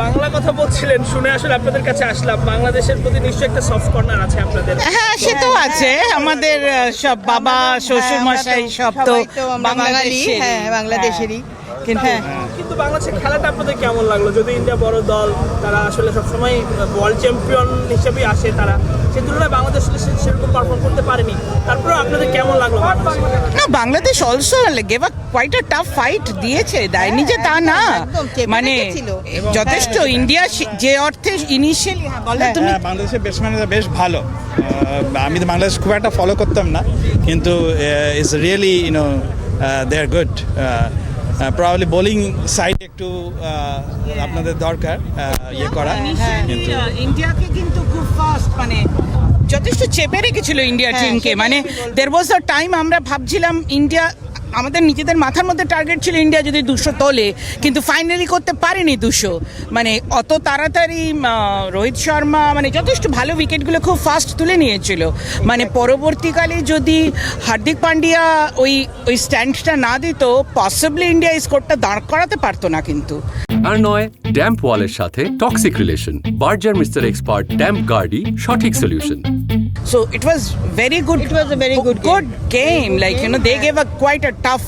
বাংলা কথা বলছিলেন শুনে আসলে আপনাদের কাছে আসলাম। বাংলাদেশের প্রতি নিশ্চয়ই একটা সফট কর্নার আছে আপনাদের। হ্যাঁ সে তো আছে। আমাদের সব বাবা শ্বশুর মশাই সব তো বাঙালি। হ্যাঁ বাংলাদেশেরই। কিন্তু হ্যাঁ। কিন্তু বাংলাদেশের খেলাটা আপনাদের কেমন লাগল? যদি ইন্ডিয়া বড় দল তারা আসলে সবসময় ওয়ার্ল্ড চ্যাম্পিয়ন হিসেবেই আসে তারা সে তুলনায় বাংলাদেশ সেরকম পারফর্ম করতে পারেনি। তারপরে আপনাদের কেমন লাগল না Bangladesh also gave a quite a tough fight দিয়েছে দেয়নি যে তা না। মানে যথেষ্ট ইন্ডিয়া যে অর্থে ইনিশিয়ালি বলো তুমি। হ্যাঁ বাংলাদেশের ব্যাটসম্যানরা বেশ ভালো। আমি তো বাংলাদেশ খুব একটা ফলো করতাম না কিন্তু it's really you know they are good probably bowling side একটু আপনাদের দরকার ইয়ে করা কিন্তু ইন্ডিয়াকে কিন্তু খুব ফাস্ট মানে যথেষ্ট চেপে রেখেছিল ইন্ডিয়া টিমকে মানে দেড় বছর দের ওয়াজ আ টাইম আমরা ভাবছিলাম ইন্ডিয়া আমাদের নিজেদের মাথার মধ্যে টার্গেট ছিল ইন্ডিয়া যদি দুশো তোলে, কিন্তু ফাইনালি করতে পারেনি দুশো। মানে অত তাড়াতাড়ি রোহিত শর্মা মানে যথেষ্ট ভালো উইকেটগুলো খুব ফাস্ট তুলে নিয়েছিল। মানে পরবর্তীকালে যদি হার্দিক পান্ডিয়া ওই ওই স্ট্যান্ডটা না দিত পসিবলি ইন্ডিয়া স্কোরটা দাঁড় করাতে পারতো না কিন্তু। আর নয় ড্যাম্প ওয়ালের সাথে toxic relation Berger mister expert damp গার্ডই সঠিক solution So it was very good. It was a very good game. good game. Like you know, they gave a quite a tough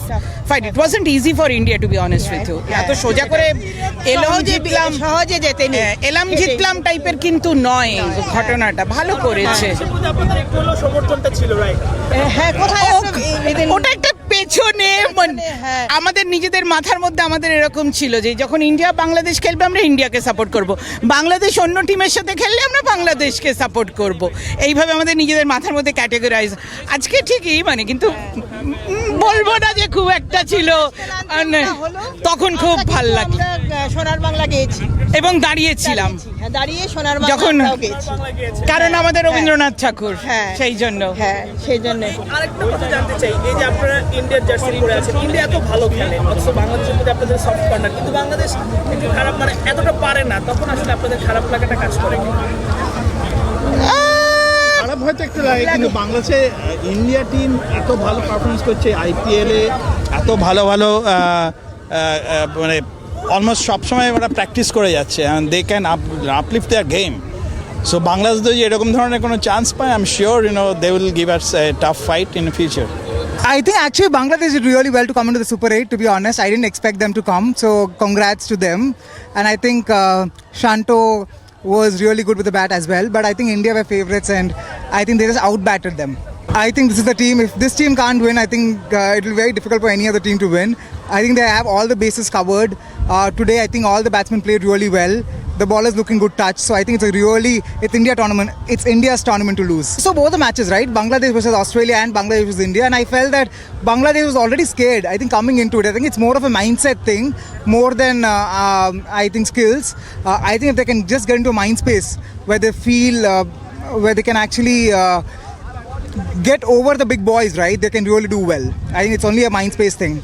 fight. It wasn't easy for India to be honest with you. এত সোজা করে এলাম সহজে জিতলাম সহজে জেতেনি হ্যাঁ, এলাম জিতলাম টাইপের কিন্তু নয় ঘটনাটা ভালো করেছে হ্যাঁ কোথায় ওটা একটা পেছনে মানে হ্যাঁ। আমাদের নিজেদের মাথার মধ্যে আমাদের এরকম ছিল যে যখন ইন্ডিয়া বাংলাদেশ খেলবে আমরা ইন্ডিয়াকে সাপোর্ট করব। বাংলাদেশ অন্য টিমের সাথে খেললে আমরা বাংলাদেশকে সাপোর্ট করব। এইভাবে আমাদের নিজেদের মাথার মধ্যে ক্যাটেগরাইজ আজকে ঠিকই মানে কিন্তু বলব না যে খুব একটা ছিল। তখন খুব ভালো কিন্তু লাগে সোনার বাংলা গেয়েছি। এবং দাঁড়িয়েছিলাম। হ্যাঁ, দাঁড়িয়ে সোনার যখন- কারণ আমাদের রবীন্দ্রনাথ ঠাকুর হ্যাঁ। সেই জন্য। হ্যাঁ সেই জন্য। আরেকটা কথা জানতে চাই এই যে আপনারা ইন্ডিয়ার জার্সি পরে আছেন ইন্ডিয়া এত ভালো খেলে অথচ বাংলাদেশের মধ্যে আপনাদের সফট কর্নার কিন্তু বাংলাদেশ একটু খারাপ মানে এতটা পারে না তখন আসলে আপনাদের খারাপ লাগাটা কাজ করে খারাপ হয়তো একটু লাগে কিন্তু বাংলাদেশে ইন্ডিয়া টিম এত ভালো পারফরমেন্স করছে আইপিএলে এত ভালো ভালো মানে অলমোস্ট সবসময় ওরা প্র্যাকটিস করে যাচ্ছে they can uplift their game so Bangladesh যদি এরকম ধরনের কোনো চান্স পায় I am sure you know they will give us tough fight in future I think actually Bangladesh did really well to come into the Super 8, to be honest. I didn't expect them to come, so congrats to them. And I think uh, Shanto was really good with the bat as well, but I think India were favourites and I think they just outbatted them. I think this is the team. If this team can't win, I think uh, it will be very difficult for any other team to win. I think they have all the bases covered. Uh, today, I think all the batsmen played really well. The ball is looking good touch, so I think it's a really it's India tournament. It's India's tournament to lose. So both the matches, right? Bangladesh versus Australia and Bangladesh versus India, and I felt that Bangladesh was already scared. I think coming into it, I think it's more of a mindset thing more than uh, um, I think skills. Uh, I think if they can just get into a mind space where they feel uh, where they can actually. Get over the big boys, right? They can really do well. I think it's only a mind space thing.